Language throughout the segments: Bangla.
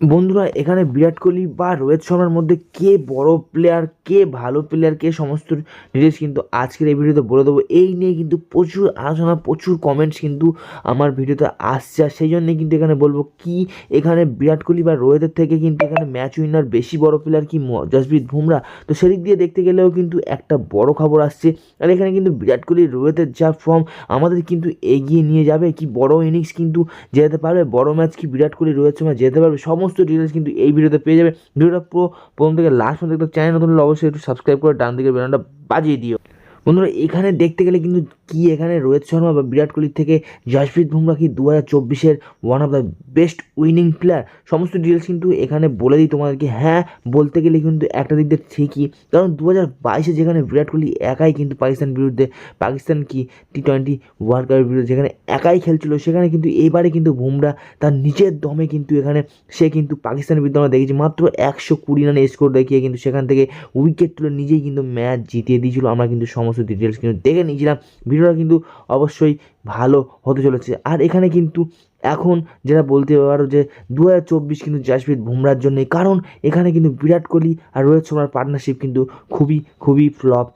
বন্ধুরা, এখানে বিরাট কোহলি বা রোহিত শর্মার মধ্যে কে বড় প্লেয়ার কে ভালো প্লেয়ার কে সমস্ত ডিটেলস কিন্তু আজকের এই ভিডিওতে বলে দেবো। এই নিয়ে কিন্তু প্রচুর আলোচনা, প্রচুর কমেন্টস কিন্তু আমার ভিডিওতে আসছে। আর সেই জন্যে কিন্তু এখানে বলব কি, এখানে বিরাট কোহলি বা রোহিতের থেকে কিন্তু এখানে ম্যাচ উইনার বেশি বড় প্লেয়ার কি জসপ্রীত বুমরা। তো সেদিক দিয়ে দেখতে গেলেও কিন্তু একটা বড় খবর আসছে। আর এখানে কিন্তু বিরাট কোহলি রোহিতের যা ফর্ম আমাদের কিন্তু এগিয়ে নিয়ে যাবে। কি বড় ইনিংস কিন্তু যেতে পারবে, বড় ম্যাচ কি বিরাট কোহলি, রোহিত শর্মা যেতে পারবে, সমস্ত ডিটেলস কিন্তু এই ভিডিওতে পেয়ে যাবে। ভিডিওটা পুরো প্রথম থেকে লাস্ট পর্যন্ত দেখতে চ্যানেল নতুন হলে অবশ্যই একটু সাবস্ক্রাইব করে ডান দিকে বেলনটা বাজিয়ে দিও। বন্ধুরা, এখানে দেখতে গেলে কিন্তু কি এখানে রোহিত শর্মা বা বিরাট কোহলির থেকে জসপ্রীত বুমরা কি দু হাজার চব্বিশের one of the best winning player সমস্ত ডিটেলস কিন্তু এখানে বলে দিই তোমাদেরকে। হ্যাঁ বলতে গেলে কিন্তু একটা দিক দিয়ে ঠিকই। কারণ দু হাজার বাইশে যেখানে বিরাট কোহলি একাই কিন্তু পাকিস্তান বিরুদ্ধে, পাকিস্তান কি টি টোয়েন্টি ওয়ার্ল্ড কাপের বিরুদ্ধে যেখানে একাই খেলছিল, সেখানে কিন্তু এবারে কিন্তু বুমরা তার নিজের দমে কিন্তু এখানে সে কিন্তু পাকিস্তানের বিরুদ্ধে আমরা দেখেছি। মাত্র একশো কুড়ি রানে স্কোর দেখিয়ে কিন্তু সেখান থেকে উইকেট তুলে নিজেই কিন্তু ম্যাচ জিতিয়ে দিয়েছিল। আমরা কিন্তু সমস্ত ডিটেলস কিন্তু দেখে নিয়েছিলাম। ভিডিওটা কিন্তু অবশ্যই ভালো হতে চলেছে। আর এখানে কিন্তু এখন যেটা বলতে পারো যে দু হাজার চব্বিশ কিন্তু জাসপ্রীত বুমরার জন্যে কারণ এখানে কিন্তু বিরাট কোহলি আর রোহিত শর্মার পার্টনারশিপ কিন্তু খুবই খুবই ফ্লপ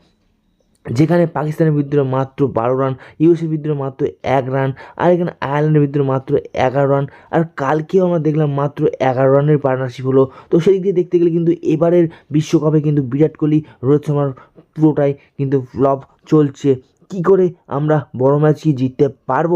যেখানে পাকিস্তানের বিরুদ্ধে মাত্র বারো রান ইউএসের বিরুদ্ধে মাত্র এক রান আর এখানে আয়ারল্যান্ডের বিরুদ্ধে মাত্র এগারো রান আর কালকেও আমরা দেখলাম মাত্র এগারো রানের পার্টনারশিপ হলো। তো সেই দিক দিয়ে দেখতে গেলে কিন্তু এবারের বিশ্বকাপে কিন্তু বিরাট কোহলি, রোহিত শর্মার পুরোটাই কিন্তু ফ্লপ চলছে। কি করে আমরা বড় ম্যাচ কি জিততে পারব?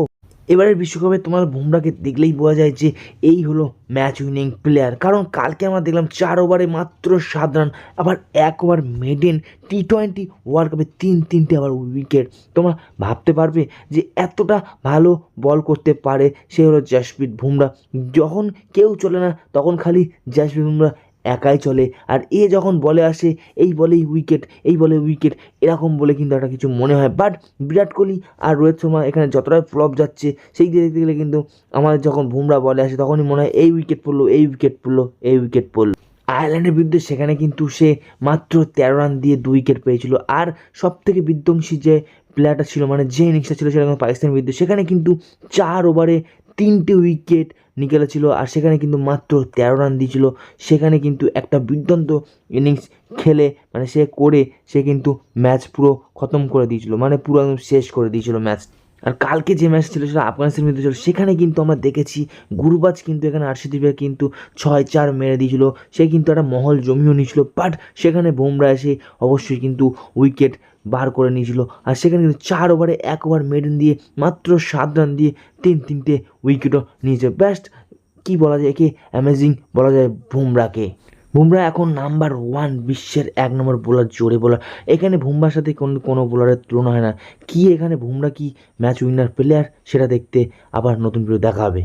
এবারের বিশ্বকাপে তোমার বুমরাকে দেখলেই বোঝা যায় যে এই হলো ম্যাচ উইনিং প্লেয়ার কারণ কালকে আমরা দেখলাম চার ওভারে মাত্র সাত রান আবার এক over maiden T twenty world কাপে তিন তিনটে আবার উইকেট তোমরা ভাবতে পারবে যে এতটা ভালো বল করতে পারে সে হলো জাসপ্রীত বুমরা যখন কেউ চলে না, তখন খালি জাসপ্রীত বুমরা একাই চলে। আর এ যখন বলে আসে, এই বলেই উইকেট এই বলে উইকেট এরকম বলে কিন্তু একটা কিছু মনে হয়। বাট বিরাট কোহলি আর রোহিত শর্মা এখানে যতটা ফ্লপ যাচ্ছে, সেই দিকে দেখতে গেলে কিন্তু আমার যখন বুমরা বলে আসে, তখনই মনে হয় এই উইকেট পড়ল, এই উইকেট পড়ল, এই উইকেট পড়ল। আয়ারল্যান্ডের বিরুদ্ধে সেখানে কিন্তু সে মাত্র তেরো রান দিয়ে দুই উইকেট পেয়েছিল। আর সব থেকে বিধ্বংসী যে প্লেয়ারটা ছিল মানে যে ইনিংসটা ছিল সেটা কিন্তু পাকিস্তানের বিরুদ্ধে। সেখানে কিন্তু চার ওভারে তিনটে উইকেট নিকেলে ছিল আর সেখানে কিন্তু মাত্র তেরো রান দিয়েছিল। সেখানে কিন্তু একটা দুর্দান্ত ইনিংস খেলে মানে সে করে সে কিন্তু ম্যাচ পুরো খতম করে দিয়েছিল মানে পুরো একদম শেষ করে দিয়েছিল ম্যাচ। আর কালকে যে ম্যাচ ছিল সেটা আফগানিস্তানের বিরুদ্ধে ছিল, সেখানে কিন্তু আমরা দেখেছি গুরুবাজ কিন্তু এখানে আরশিদীপে কিন্তু ছয় চার মেরে দিয়েছিল। সে কিন্তু একটা মহল জমিও নিয়েছিল বাট সেখানে বুমরা এসে অবশ্যই কিন্তু উইকেট বার করে নিয়েছিল। আর সেখানে কিন্তু চার ওভারে এক ওভার মেডেন দিয়ে মাত্র সাত রান দিয়ে তিন তিনটে উইকেটও নিয়েছে। বেস্ট কী বলা যায় একে? অ্যামেজিং বলা যায় বুমরাকে। বুমরা এখন নাম্বার ওয়ান বিশ্বের এক নম্বর বোলার জোরে বোলার এখানে বুমরার সাথে কোনো কোনো বোলারের তুলনা হয় না। কি এখানে বুমরা কি ম্যাচ উইনার প্লেয়ার সেটা দেখতে আবার নতুন ভিডিও দেখা হবে।